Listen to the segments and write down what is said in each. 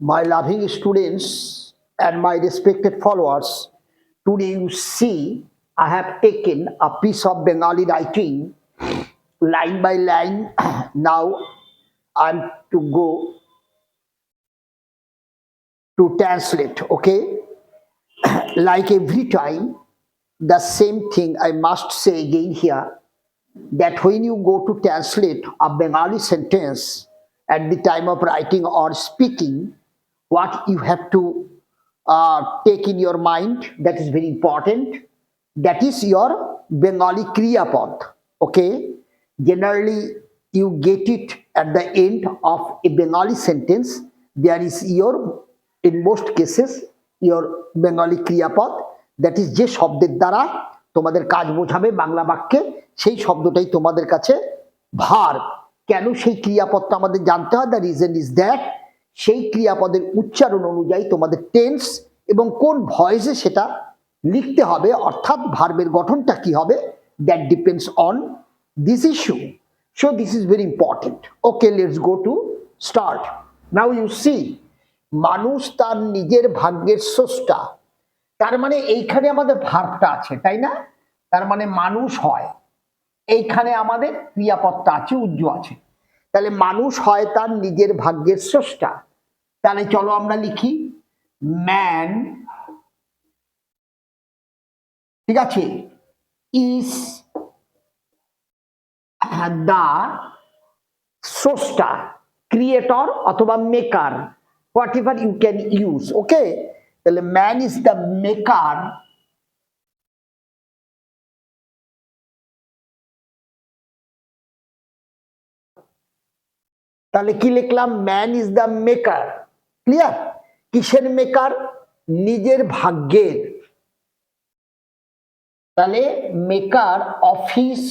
my loving students and my respected followers, today you see I have taken a piece of Bengali writing line by line. now I'm to go to translate, okay? like every time, the same thing I must say again here that when you go to translate a Bengali sentence at the time of writing or speaking, what you have to uh, take in your mind that is very important. That is your Bengali Kriya Pad. Okay, generally you get it at the end of a Bengali sentence. There is your, in most cases, your Bengali Kriya Pad. That is যে শব্দের দ্বারা তোমাদের কাজ বোঝাবে বাংলা বাক্যে সেই শব্দটাই তোমাদের কাছে ভার কেন সেই ক্রিয়াপদটা আমাদের জানতে হয় দ্য রিজন ইজ দ্যাট সেই ক্রিয়াপদের উচ্চারণ অনুযায়ী তোমাদের টেন্স এবং কোন ভয়েসে সেটা লিখতে হবে, অর্থাৎ ভার্বের গঠনটা কি হবে that depends on this issue so this is very important okay let's go to start now you see মানুষ তার নিজের ভাগ্যের স্রষ্টা। তার মানে এইখানে আমাদের ভার্বটা আছে, তাই না? তার মানে মানুষ হয়। এইখানে আমাদের ক্রিয়াপদটা আছে, উজ্জ্ব আছে। তাহলে মানুষ হয় তার নিজের ভাগ্যের স্রষ্টা। তাহলে চলো আমরা লিখি ম্যান ঠিক আছে ইস দা স্রষ্টা ক্রিয়েটর অথবা maker whatever you can use okay তাহলে ম্যান ইজ দ্য মেকার তাহলে কি লিখলাম? Man is the maker clear কিসের মেকার নিজের ভাগ্যের। তাহলে মেকার অফিস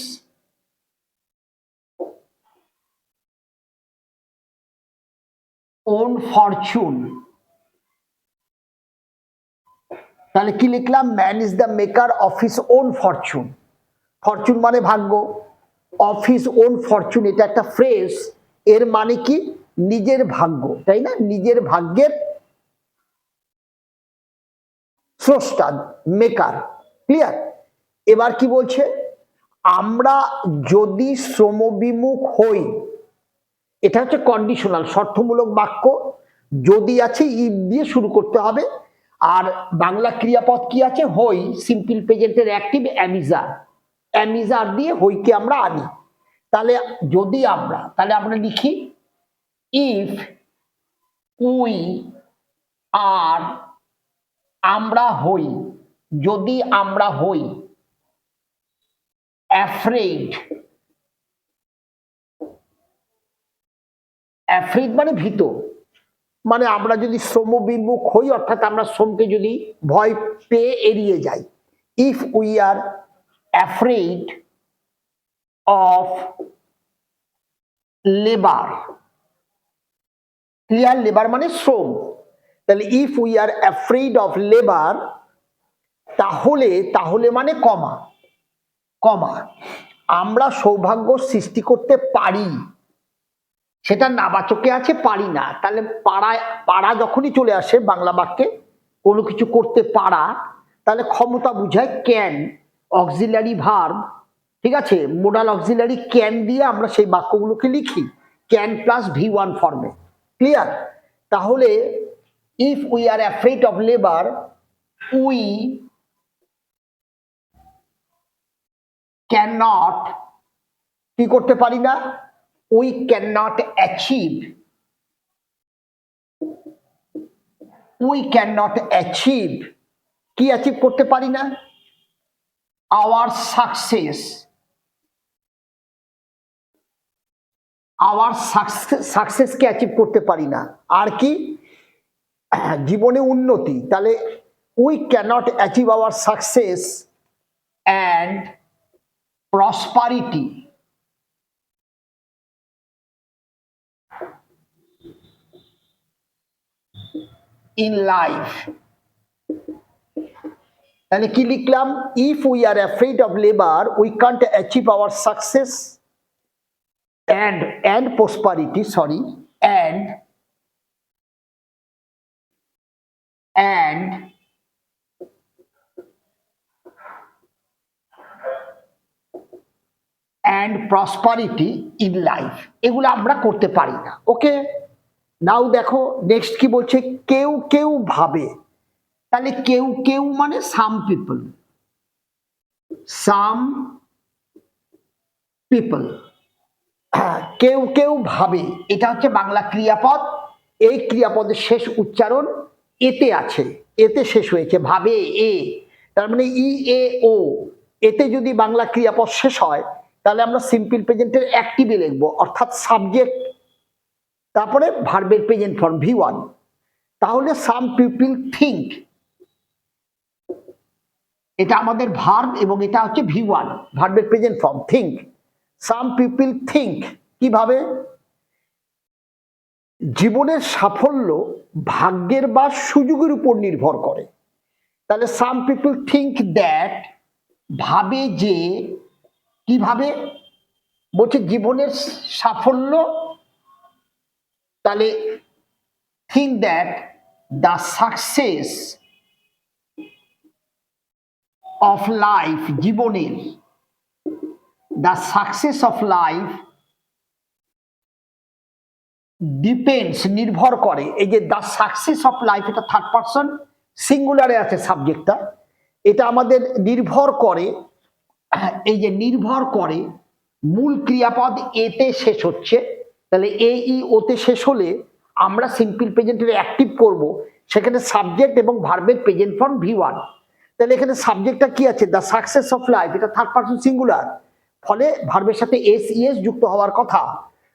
ওন ফরচুন তাহলে কি লিখলাম? Man is the maker of his own fortune fortune মানে ভাগ্য। অফিস ওন ফরচুন এটা একটা ফ্রেজ এর মানে কি? নিজের ভাগ্য, তাই না? নিজের ভাগ্যের স্রষ্টা মেকার ক্লিয়ার এবার কি বলছে? আমরা যদি শ্রমবিমুখ হই, এটা হচ্ছে কন্ডিশনাল শর্তমূলক বাক্য, যদি আছে ইফ দিয়ে শুরু করতে হবে। আর বাংলা ক্রিয়াপদ কি আছে? হই simple প্রেজেন্টের active am is are am is are দিয়ে হইকে আমরা আনি। তাহলে যদি আমরা, তাহলে আমরা লিখি ইফ উই আর আমরা হই, যদি আমরা হই অ্যাফ্রেড অ্যাফ্রিদ মানে ভীত। মানে আমরা যদি শ্রম বিমুখ হই, অর্থাৎ আমরা শ্রমকে যদি ভয় পেয়ে এড়িয়ে যাই। If we are afraid of labour clear labour মানে শ্রম। তাহলে if we are afraid of labour তাহলে তাহলে মানে কমা। কমা। আমরা সৌভাগ্য সৃষ্টি করতে পারি। সেটা নাবাচকে আছে, পারি না। তাহলে পাড়ায়, পাড়া যখনই চলে আসে বাংলা বাক্যে, কোনো কিছু করতে পারা, তাহলে ক্ষমতা বুঝায় ক্যান অক্সিলারি ভার্ব ঠিক আছে? মোডাল অক্সিলারি ক্যান দিয়ে আমরা সেই বাক্যগুলোকে লিখি। ক্যান প্লাস ভি ওয়ান ফর্মে ক্লিয়ার তাহলে if we are afraid of labour we can not কি করতে পারি না? We can not achieve we can not achieve কি অ্যাচিভ করতে পারি না? আওয়ার সাকসেস আওয়ার সাকসেসকে অ্যাচিভ করতে পারি না। আর কি? জীবনে উন্নতি। তাহলে we cannot achieve our success and prosperity in life তাহলে কি লিখলাম? If we are afraid of labour we can't achieve our success and and prosperity sorry and and and prosperity in life এগুলো আমরা করতে পারি না ওকে নাও দেখো নেক্সট কি বলছে? কেউ কেউ ভাবে। তাহলে কেউ কেউ মানে সাম পিপল সাম পিপল কেউ কেউ ভাবে এটা হচ্ছে বাংলা ক্রিয়াপদ। এই ক্রিয়াপদের শেষ উচ্চারণ এতে আছে, এতে শেষ হয়েছে, ভাবে, এ। তার মানে ই, এ, ও। এতে যদি বাংলা ক্রিয়াপদ শেষ হয়, তাহলে আমরা সিম্পল প্রেজেন্টের অ্যাক্টিভে লিখব, অর্থাৎ সাবজেক্ট তারপরে ভার্বের প্রেজেন্ট ফর্ম ভি ওয়ান তাহলে সাম পিপিল থিঙ্ক এটা আমাদের ভার্ব এবং এটা হচ্ছে ভি ওয়ান ভার্বের present form think some people think কীভাবে? জীবনের সাফল্য ভাগ্যের বা সুযোগের উপর নির্ভর করে। তাহলে সাম পিপল থিঙ্ক দ্যাট ভাবে যে, কীভাবে? বলছে জীবনের সাফল্য, তাহলে think that the success of life জীবনের the success of life depends নির্ভর করে। এই যে দ্য সাকসেস অফ লাইফ এটা থার্ড পার্সন সিঙ্গুলারে আছে সাবজেক্টটা এটা আমাদের নির্ভর করে, এই যে নির্ভর করে মূল ক্রিয়াপদ এতে শেষ হচ্ছে। তাহলে এ, ই, ওতে শেষ হলে আমরা সিম্পল প্রেজেন্টের অ্যাক্টিভ করব। সেখানে সাবজেক্ট এবং ভার্বের প্রেজেন্ট ফর্ম ভি ওয়ান তাহলে এখানে সাবজেক্টটা কি আছে? দ্য সাকসেস অফ লাইফ এটা থার্ড পার্সন সিঙ্গুলার ফলে ভার্বের সাথে এস ইএস যুক্ত হওয়ার কথা।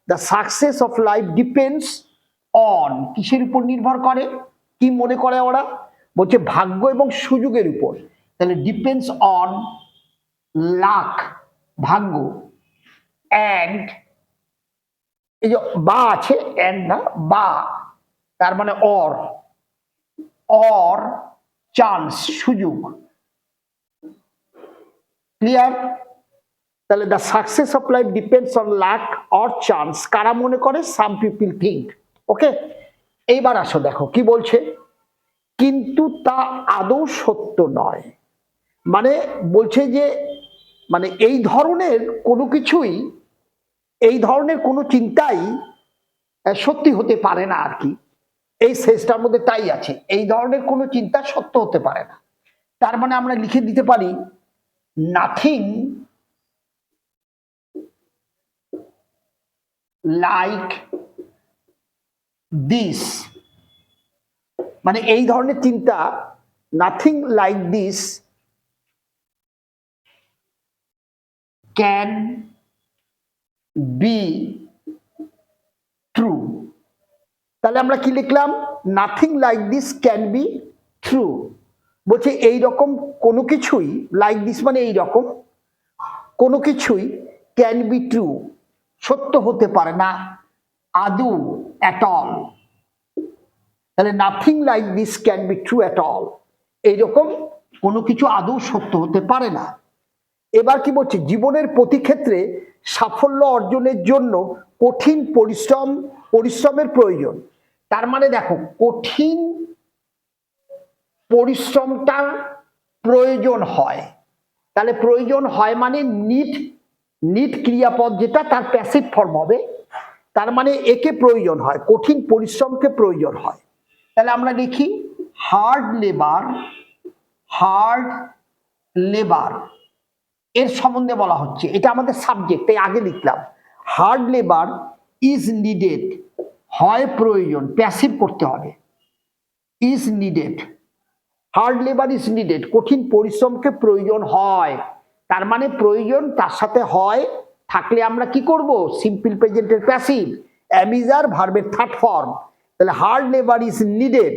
The success of life depends on কিসের উপর নির্ভর করে? কি মনে করে ওরা? বলছে ভাগ্য এবং সুযোগের উপর। তাহলে ডিপেন্ডস অন লাক ভাগ্য অ্যান্ড এই যে বা আছে অ্যান্ড না, বা, তার মানে অর অর চান্স সুযোগ। ক্লিয়ার তাহলে the success of life depends on luck or chance কারা মনে করে? সাম পিপিল থিঙ্ক ওকে এইবার আসো দেখো, কি বলছে? কিন্তু তা আদৌ সত্য নয়। মানে বলছে যে মানে এই ধরনের কোনো কিছুই, এই ধরনের কোনো চিন্তাই সত্যি হতে পারে না আর কি। এই শেষটার মধ্যে তাই আছে। এই ধরনের কোনো চিন্তা সত্য হতে পারে না। তার মানে আমরা লিখে দিতে পারি নাথিং লাইক দিস মানে এই ধরনের চিন্তা nothing like this can be true তাহলে আমরা কি লিখলাম? Nothing like this can be true বলছে এই রকম কোনো কিছুই লাইক দিস মানে এই রকম কোনো কিছুই ক্যান বি ট্রু সত্য হতে পারে না। আদৌ অ্যাট অল তাহলে nothing like this can be true at all এইরকম কোনো কিছু আদৌ সত্য হতে পারে না। এবার কি বলছে? জীবনের প্রতি ক্ষেত্রে সাফল্য অর্জনের জন্য কঠিন পরিশ্রম, পরিশ্রমের প্রয়োজন। তার মানে দেখো, কঠিন পরিশ্রমটা প্রয়োজন হয়। তাহলে প্রয়োজন হয় মানে নিট নিট ক্রিয়াপদ যেটা, তার প্যাসিভ ফর্ম হবে। তার মানে একে প্রয়োজন হয়, কঠিন পরিশ্রমকে প্রয়োজন হয়। তাহলে আমরা লিখি হার্ড লেবার হার্ড লেবার এর সম্বন্ধে বলা হচ্ছে, এটা আমাদের সাবজেক্ট তাই আগে লিখলাম। হার্ড লেবার ইজ নিডেড হয় প্রয়োজন প্যাসিভ করতে হবে। Is needed hard labour is needed কঠিন পরিশ্রমকে প্রয়োজন হয়। তার মানে প্রয়োজন তার সাথে হয়, থাকলে আমরা কি করব? সিম্পল প্রেজেন্টের প্যাসিভ অ্যামিজার ভার্বের থার্ড ফর্ম তাহলে হার্ড লেবার ইজ নিডেড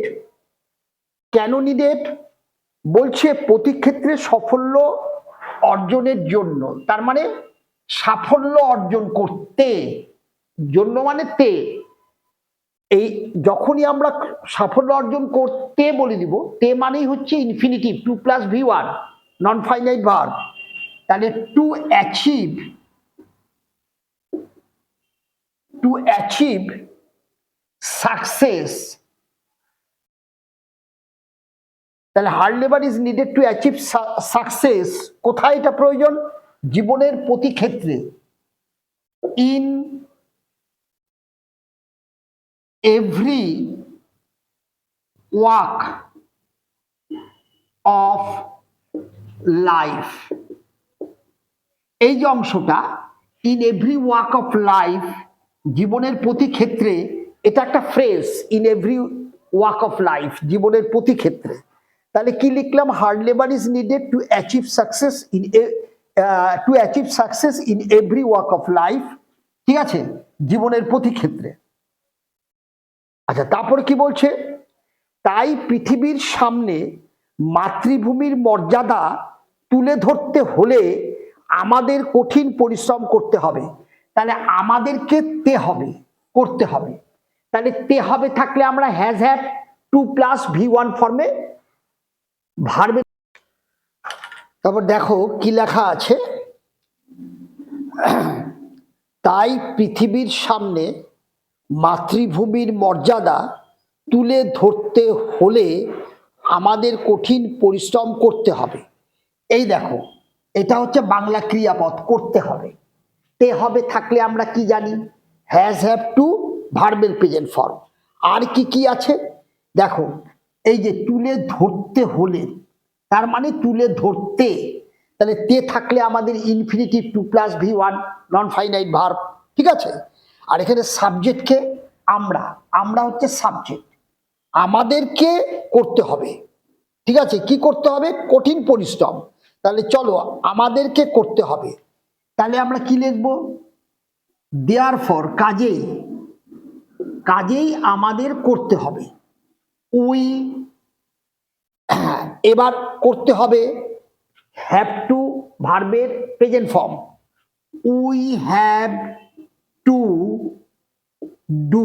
কেন নিডেড বলছে প্রতি ক্ষেত্রে সাফল্য অর্জনের জন্য। তার মানে সাফল্য অর্জন করতে। জন্য মানে তে। এই যখনই আমরা সাফল্য অর্জন করতে বলে দিব, তে মানেই হচ্ছে infinitive to plus V one non finite verb তাহলে to achieve to achieve success তাহলে hard labour is needed to achieve success কোথায় এটা প্রয়োজন? জীবনের প্রতি ক্ষেত্রে। In every walk of life এই যে অংশটা in every walk of life জীবনের প্রতি ক্ষেত্রে এটা একটা phrase in every walk of life জীবনের প্রতি ক্ষেত্রে। তাহলে কি লিখলাম? Hard labour is needed to achieve success in to achieve success in every walk of life ঠিক আছে? জীবনের প্রতি ক্ষেত্রে। আচ্ছা তারপর কি বলছে? তাই পৃথিবীর সামনে মাতৃভূমির মর্যাদা তুলে ধরতে হলে আমাদের কঠিন পরিশ্রম করতে হবে। তাহলে আমাদেরকে তে হবে, করতে হবে। তাহলে তে হবে থাকলে আমরা has have to plus V one ফর্মে ভার্বে তারপর দেখো কি লেখা আছে? তাই পৃথিবীর সামনে মাতৃভূমির মর্যাদা তুলে ধরতে হলে আমাদের কঠিন পরিশ্রম করতে হবে। এই দেখো এটা হচ্ছে বাংলা ক্রিয়াপদ, করতে হবে। তে হবে থাকলে আমরা কি জানি? হ্যাজ হ্যাভ টু ভার্বেল প্রেজেন্ট ফর্ম আর কি কি আছে? দেখো, এই যে তুলে ধরতে হলে, তার মানে তুলে ধরতে, তাহলে তে থাকলে আমাদের infinitive to plus V one non finite verb ঠিক আছে? আর এখানে সাবজেক্টকে আমরা। আমরা হচ্ছে সাবজেক্ট আমাদেরকে করতে হবে। ঠিক আছে? কি করতে হবে? কঠিন পরিশ্রম। তাহলে চলো, আমাদেরকে করতে হবে। তাহলে আমরা কি লিখব? দেয়ার ফর কাজেই কাজেই আমাদের করতে হবে। উই এবার করতে হবে হ্যাভ টু ভার্বের present form we have to do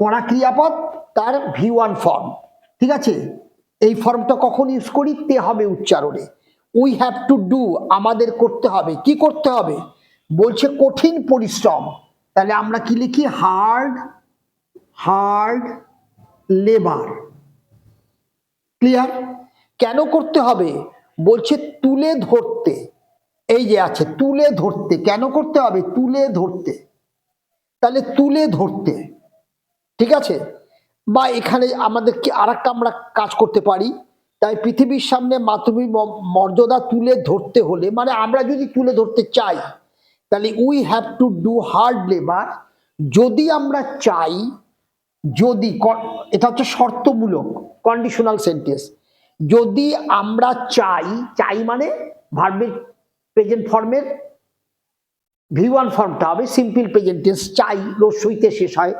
করা ক্রিয়াপদ, তার ভি ওয়ান ফর্ম ঠিক আছে? এই ফর্মটা কখন ইউজ করি? তে হবে উচ্চারণে। উই হ্যাভ টু ডু আমাদের করতে হবে। কি করতে হবে? বলছে কঠিন পরিশ্রম। তাহলে আমরা কি লিখি? হার্ড হার্ড লেবার ক্লিয়ার কেন করতে হবে? বলছে তুলে ধরতে। এই যে আছে, তুলে ধরতে। কেন করতে হবে? তুলে ধরতে। তাহলে তুলে ধরতে। ঠিক আছে? বা এখানে আমাদেরকে আর একটা আমরা কাজ করতে পারি? তাই পৃথিবীর সামনে মাতৃভূমি মর্যাদা তুলে ধরতে হলে মানে আমরা যদি তুলে ধরতে চাই, তাহলে we have to do hard labour যদি আমরা চাই, যদি এটা হচ্ছে শর্তমূলক কন্ডিশনাল সেন্টেন্স যদি আমরা চাই চাই মানে ভার্বের প্রেজেন্ট ফর্মের ভি ওয়ান ফর্মটা হবে সিম্পল প্রেজেন্ট টেন্স চাই রস্যইতে শেষ হয়,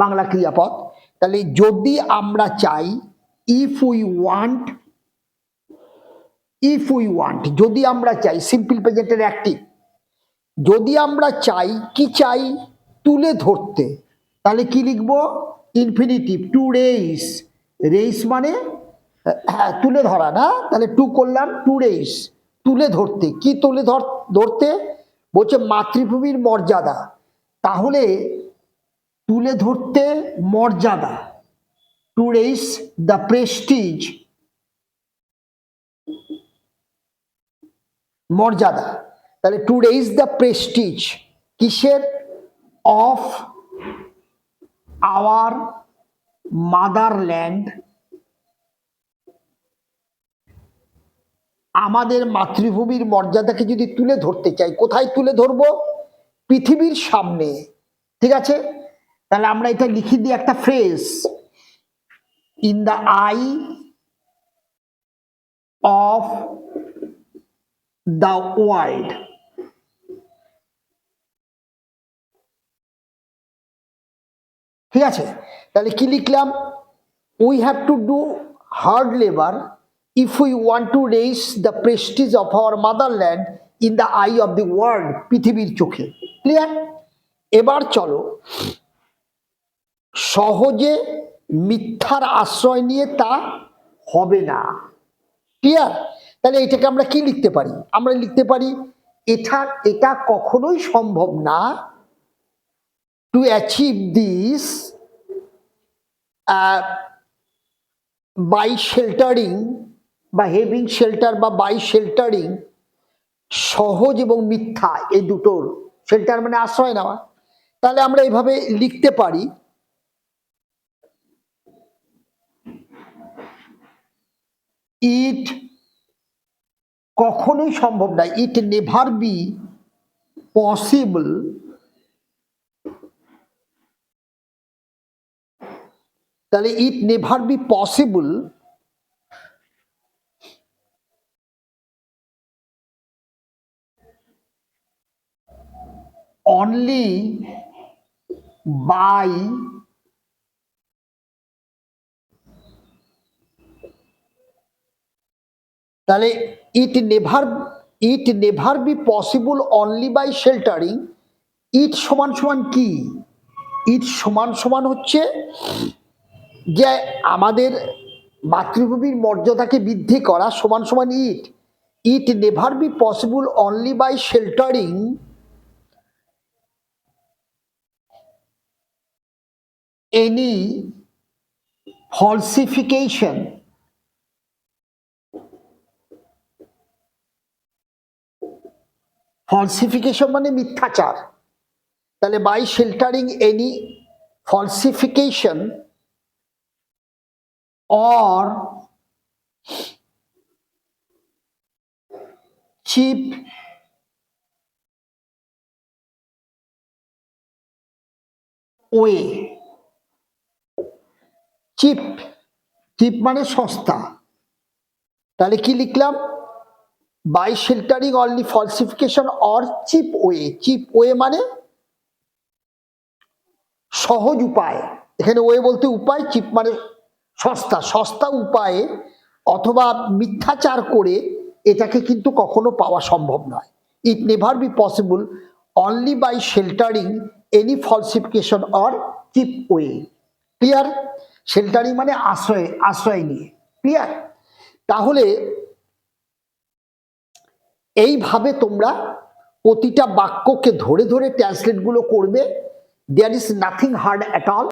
বাংলা ক্রিয়াপদ। তাহলে যদি আমরা চাই if we want if we want যদি আমরা চাই সিম্পল প্রেজেন্টের অ্যাক্টিভ যদি আমরা চাই, কি চাই? তুলে ধরতে, তাহলে কি লিখব? ইনফিনিটিভ টু রেইস রেইস মানে হ্যাঁ তুলে ধরা, না? তাহলে টু করলাম টু রেইস তুলে ধরতে, কি তুলে ধর, ধরতে? বলছে মাতৃভূমির মর্যাদা, তাহলে তুলে ধরতে মর্যাদা। টু রেইস দ্য প্রেস্টিজ মর্যাদা তাহলে টু রেইজ দ্য প্রেস্টিজ কিসের? অফ আওয়ার মাদারল্যান্ড আমাদের মাতৃভূমির মর্যাদাকে যদি তুলে ধরতে চাই, কোথায় তুলে ধরবো? পৃথিবীর সামনে। ঠিক আছে? তাহলে আমরা এটা লিখে দিই একটা phrase in the eye of the world ঠিক আছে? তাহলে কি লিখলাম? We have to do hard labour if we want to raise the prestige of our motherland in the eye of the world পৃথিবীর চোখে। ক্লিয়ার এবার চলো সহজে মিথ্যার আশ্রয় নিয়ে তা হবে না। ক্লিয়ার তাহলে এটাকে আমরা কি লিখতে পারি? আমরা লিখতে পারি, এটা এটা কখনোই সম্ভব না to achieve this by sheltering বা হেভিং শেল্টার বা বাই শেল্টারিং সহজ এবং মিথ্যা, এই দুটোর। শেল্টার মানে আশ্রয় নেওয়া। তাহলে আমরা এইভাবে লিখতে পারি ইট কখনোই সম্ভব না। It never be possible. তাহলে it never be possible. Only by তাহলে it never it never be possible only by sheltering it সমান সমান কি? ইট সমান সমান হচ্ছে যে আমাদের মাতৃভূমির মর্যাদাকে বৃদ্ধি করা, সমান সমান it it never be possible only by sheltering any falsification falsification মানে মিথ্যাচার। তাহলে by sheltering any falsification or cheap way cheap cheap মানে সস্তা। তাহলে কি লিখলাম? By sheltering only falsification or cheap way cheap way মানে সহজ উপায়। এখানে ওয়ে বলতে উপায় চিপ মানে সস্তা। সস্তা উপায়ে অথবা মিথ্যাচার করে এটাকে কিন্তু কখনো পাওয়া সম্ভব নয়। It never be possible only by sheltering any falsification or cheap way clear sheltering মানে আশ্রয় আশ্রয় নিয়ে। ক্লিয়ার তাহলে এইভাবে তোমরা প্রতিটা বাক্যকে ধরে ধরে ট্রান্সলেটগুলো করবে there is nothing hard at all